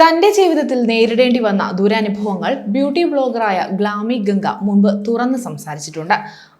തന്റെ ജീവിതത്തിൽ നേരിടേണ്ടി വന്ന ദുരനുഭവങ്ങൾ ബ്യൂട്ടി ബ്ലോഗറായ ഗ്ലാമി ഗംഗ മുൻപ് തുറന്ന് സംസാരിച്ചിട്ടുണ്ട്.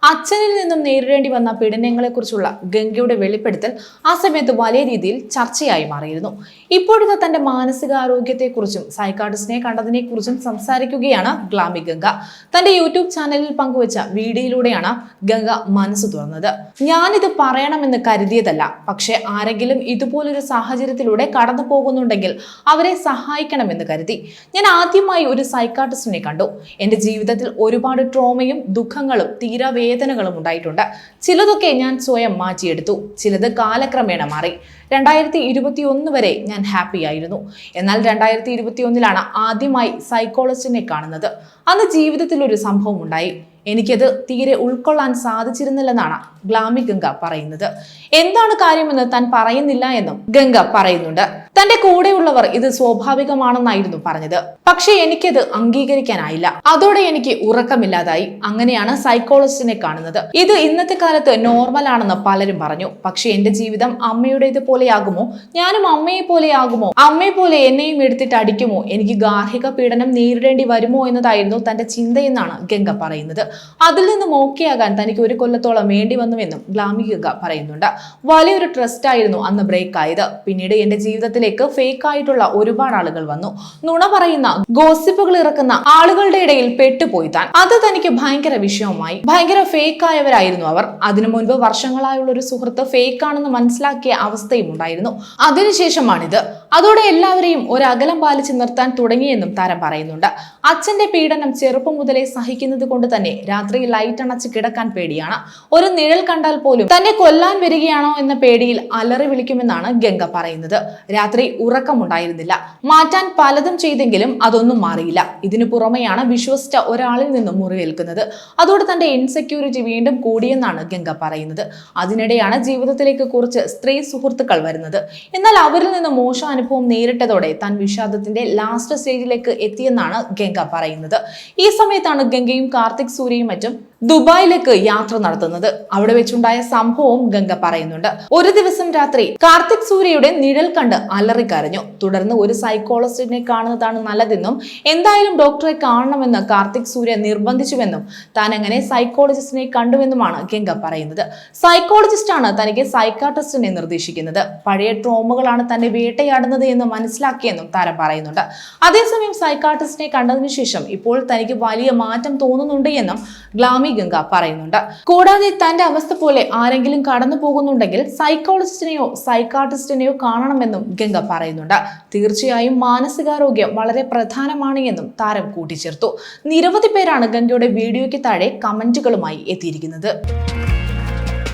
അച്ഛനിൽ നിന്നും നേരിടേണ്ടി വന്ന പീഡനങ്ങളെക്കുറിച്ചുള്ള ഗംഗയുടെ വെളിപ്പെടുത്തൽ ആ സമയത്ത് വലിയ രീതിയിൽ ചർച്ചയായി മാറിയിരുന്നു. ഇപ്പോഴത്തെ തന്റെ മാനസികാരോഗ്യത്തെക്കുറിച്ചും സൈക്കാട്രിസ്റ്റിനെ കണ്ടതിനെക്കുറിച്ചും സംസാരിക്കുകയാണ് ഗ്ലാമി ഗംഗ. തന്റെ യൂട്യൂബ് ചാനലിൽ പങ്കുവച്ച വീഡിയോയിലൂടെയാണ് ഗംഗ മനസ്സ് തുറന്നത്. ഞാനിത് പറയണമെന്ന് കരുതിയതല്ല. പക്ഷേ ആരെങ്കിലും ഇതുപോലൊരു സാഹചര്യത്തിലൂടെ കടന്നു പോകുന്നുണ്ടെങ്കിൽ അവരെ സഹായിക്കണമെന്ന് കരുതി. ഞാൻ ആദ്യമായി ഒരു സൈക്കാട്രിസ്റ്റിനെ കണ്ടു. എന്റെ ജീവിതത്തിൽ ഒരുപാട് ട്രോമയും ദുഃഖങ്ങളും തീരാവേദനകളും ഉണ്ടായിട്ടുണ്ട്. ചിലതൊക്കെ ഞാൻ സ്വയം മാറ്റിയെടുത്തു. ചിലത് കാലക്രമേണ മാറി. രണ്ടായിരത്തി ഇരുപത്തി ഒന്ന് വരെ ഞാൻ ഹാപ്പി ആയിരുന്നു. എന്നാൽ രണ്ടായിരത്തി ഇരുപത്തി ഒന്നിലാണ് ആദ്യമായി സൈക്കോളജിസ്റ്റിനെ കാണുന്നത്. അന്ന് ജീവിതത്തിൽ ഒരു സംഭവം ഉണ്ടായി. എനിക്കത് തീരെ ഉൾക്കൊള്ളാൻ സാധിച്ചിരുന്നില്ലെന്നാണ് ഗ്ലാമി ഗംഗ പറയുന്നത്. എന്താണ് കാര്യമെന്ന് താൻ പറയുന്നില്ല എന്നും ഗംഗ പറയുന്നുണ്ട്. തന്റെ കൂടെയുള്ളവർ ഇത് സ്വാഭാവികമാണെന്നായിരുന്നു പറഞ്ഞത്. പക്ഷേ എനിക്കത് അംഗീകരിക്കാനായില്ല. അതോടെ എനിക്ക് ഉറക്കമില്ലാതായി. അങ്ങനെയാണ് സൈക്കോളജിസ്റ്റിനെ കാണുന്നത്. ഇത് ഇന്നത്തെ കാലത്ത് നോർമൽ ആണെന്ന് പലരും പറഞ്ഞു. പക്ഷേ എന്റെ ജീവിതം അമ്മയുടേത് പോലെയാകുമോ ഞാനും അമ്മയെ പോലെയാകുമോ അമ്മയെ പോലെ എന്നെയും എടുത്തിട്ട് അടിക്കുമോ? എനിക്ക് ഗാർഹിക പീഡനം നേരിടേണ്ടി വരുമോ എന്നതായിരുന്നു തന്റെ ചിന്തയെന്നാണ് ഗംഗ പറയുന്നത്. അതിൽ നിന്നും മോക്കിയാകാൻ തനിക്ക് ഒരു കൊല്ലത്തോളം വേണ്ടി വന്നുവെന്നും ഗ്ലാമി ഗംഗ പറയുന്നുണ്ട്. വലിയൊരു ട്രസ്റ്റ് ആയിരുന്നു അന്ന് ബ്രേക്ക് ആയത്. പിന്നീട് എന്റെ ജീവിതത്തിലേക്ക് ഫേക്ക് ആയിട്ടുള്ള ഒരുപാട് ആളുകൾ വന്നു. നുണ പറയുന്ന ഗോസിപ്പുകൾ ഇറക്കുന്ന ആളുകളുടെ ഇടയിൽ പെട്ടുപോയി താൻ അത് തനിക്ക് ഭയങ്കര വിഷയവുമായി ഭയങ്കര ഫേക്ക് ആയവരായിരുന്നു അവർ. അതിനു മുൻപ് വർഷങ്ങളായുള്ള ഒരു സുഹൃത്ത് ഫേക്ക് ആണെന്ന് മനസ്സിലാക്കിയ അവസ്ഥയും ഉണ്ടായിരുന്നു. അതിനുശേഷമാണിത് അതോടെ എല്ലാവരെയും ഒരു അകലം പാലിച്ച് നിർത്താൻ തുടങ്ങിയെന്നും താരം പറയുന്നുണ്ട്. അച്ഛന്റെ പീഡനം ചെറുപ്പം മുതലേ സഹിക്കുന്നത് കൊണ്ട് തന്നെ രാത്രി ലൈറ്റ് അണച്ച് കിടക്കാൻ പേടിയാണ്. ഒരു നിഴൽ കണ്ടാൽ പോലും തന്നെ കൊല്ലാൻ വരികയാണോ എന്ന പേടിയിൽ അലറി വിളിക്കുമെന്നാണ് ഗംഗ പറയുന്നത്. രാത്രി ഉറക്കമുണ്ടായിരുന്നില്ല. മാറ്റാൻ പലതും ചെയ്തെങ്കിലും അതൊന്നും മാറിയില്ല. ഇതിനു പുറമെയാണ് വിശ്വസിച്ച ഒരാളിൽ നിന്നും മുറിവേൽക്കുന്നത്. അതോടെ തന്റെ ഇൻസെക്യൂരിറ്റി വീണ്ടും കൂടിയെന്നാണ് ഗംഗ പറയുന്നത്. അതിനിടെയാണ് ജീവിതത്തിലേക്ക് കുറച്ച് സ്ത്രീ സുഹൃത്തുക്കൾ വരുന്നത്. എന്നാൽ അവരിൽ നിന്ന് മോശം അനുഭവം നേരിട്ടതോടെ താൻ വിഷാദത്തിന്റെ ലാസ്റ്റ് സ്റ്റേജിലേക്ക് എത്തിയെന്നാണ് ഗംഗ പറയുന്നത്. ഈ സമയത്താണ് ഗംഗയും കാർത്തിക് സൂര്യയും മറ്റും ദുബായിലേക്ക് യാത്ര നടത്തുന്നത്. അവിടെ വെച്ചുണ്ടായ സംഭവവും ഗംഗ പറയുന്നുണ്ട്. ഒരു ദിവസം രാത്രി കാർത്തിക് സൂര്യയുടെ നിഴൽ കണ്ട് അലറിക്കരഞ്ഞു. തുടർന്ന് ഒരു സൈക്കോളജിസ്റ്റിനെ കാണുന്നതാണ് നല്ലതെന്നും എന്തായാലും ഡോക്ടറെ കാണണമെന്ന് കാർത്തിക് സൂര്യ നിർബന്ധിച്ചുവെന്നും താൻ അങ്ങനെ സൈക്കോളജിസ്റ്റിനെ കണ്ടുവെന്നുമാണ് ഗംഗ പറയുന്നത്. സൈക്കോളജിസ്റ്റാണ് തനിക്ക് സൈക്കാട്രിസ്റ്റിനെ നിർദ്ദേശിക്കുന്നത്. പഴയ ട്രോമുകളാണ് തന്നെ വേട്ടയാടുന്നത് എന്ന് മനസ്സിലാക്കിയെന്നും താരം പറയുന്നുണ്ട്. അതേസമയം സൈക്കാട്രിസ്റ്റിനെ കണ്ടതിനു ശേഷം ഇപ്പോൾ തനിക്ക് വലിയ മാറ്റം തോന്നുന്നുണ്ട് എന്നും ഗ്ലാമി ഗംഗ പറയുന്നുണ്ട്. കൂടാതെ തന്റെ അവസ്ഥ പോലെ ആരെങ്കിലും കടന്നു പോകുന്നുണ്ടെങ്കിൽ സൈക്കോളജിസ്റ്റിനെയോ സൈക്കാട്രിസ്റ്റിനെയോ കാണണമെന്നും ഗംഗ പറയുന്നുണ്ട്. തീർച്ചയായും മാനസികാരോഗ്യം വളരെ പ്രധാനമാണ് എന്നും താരം കൂട്ടിച്ചേർത്തു. നിരവധി പേരാണ് ഗംഗയുടെ വീഡിയോയ്ക്ക് താഴെ കമന്റുകളുമായി എത്തിയിരിക്കുന്നത്.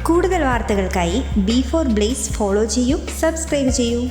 കൂടുതൽ വാർത്തകൾക്കായി ബി ഫോർ ബ്ലേസ് ഫോളോ ചെയ്യൂ സബ്സ്ക്രൈബ് ചെയ്യൂ.